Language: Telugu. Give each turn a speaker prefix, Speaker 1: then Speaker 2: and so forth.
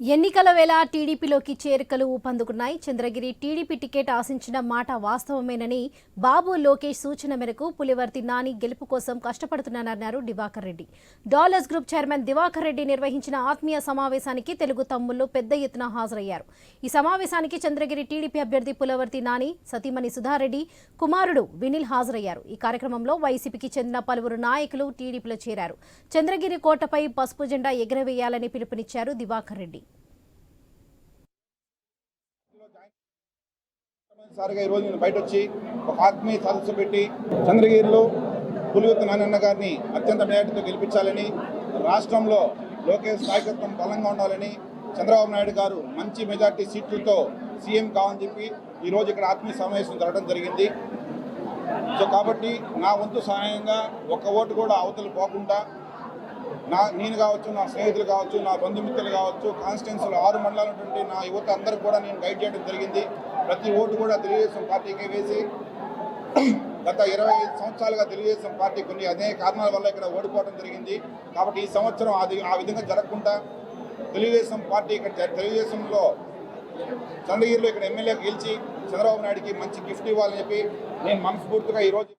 Speaker 1: ఎన్నికల వేళ టీడీపీలోకి చేరికలు ఊపందుకున్నాయి. చంద్రగిరి టీడీపీ టికెట్ ఆశించిన మాట వాస్తవమేనని బాబు లోకేష్ సూచన మేరకు పులివర్తి నాని గెలుపు కోసం కష్టపడుతున్నానన్నారు Divakar Reddy. Dollars group chairman Divakar Reddy నిర్వహించిన ఆత్మీయ సమావేశానికి తెలుగు తమ్ముళ్ళు పెద్ద ఎత్తున హాజరయ్యారు. ఈ సమావేశానికి చంద్రగిరి టీడీపీ అభ్యర్థి పులవర్తి నాని సతీమణి సుధారెడ్డి కుమారుడు వినిల్ హాజరయ్యారు. ఈ కార్యక్రమంలో వైసీపీకి చెందిన పలువురు నాయకులు టీడీపీలో చేరారు. చంద్రగిరి కోటపై పసుపు జెండా ఎగరవేయాలని పిలుపునిచ్చారు దివాకర్ రెడ్డి.
Speaker 2: సారిగా ఈరోజు నేను బయట వచ్చి ఒక ఆత్మీయ సదస్సు పెట్టి చంద్రగిరిలో పులివెత్త నారాయణ గారిని అత్యంత మేటతో గెలిపించాలని రాష్ట్రంలో లోకేష్ నాయకత్వం బలంగా ఉండాలని చంద్రబాబు నాయుడు గారు మంచి మెజార్టీ సీట్లతో సీఎం కావాలని చెప్పి ఈరోజు ఇక్కడ ఆత్మీయ సమావేశం జరగడం జరిగింది. సో కాబట్టి నా వంతు సహాయంగా ఒక ఓటు కూడా అవతలు పోకుండా నా నేను కావచ్చు నా స్నేహితులు కావచ్చు నా బంధుమిత్రులు కావచ్చు కాన్స్టిట్యున్సీలో ఆరు మండలాలు ఉన్నటువంటి నా యువత అందరికి కూడా నేను గైడ్ చేయడం జరిగింది. ప్రతి ఓటు కూడా తెలుగుదేశం పార్టీకి వేసి గత ఇరవై ఐదు సంవత్సరాలుగా తెలుగుదేశం పార్టీ కొన్ని అనేక కారణాల వల్ల ఇక్కడ ఓడిపోవడం జరిగింది. కాబట్టి ఈ సంవత్సరం అది ఆ విధంగా జరగకుండా తెలుగుదేశం పార్టీ ఇక్కడ తెలుగుదేశంలో చంద్రగిరిలో ఇక్కడ ఎమ్మెల్యే గెలిచి చంద్రబాబు నాయుడికి మంచి గిఫ్ట్ ఇవ్వాలని చెప్పి నేను మనస్ఫూర్తిగా ఈరోజు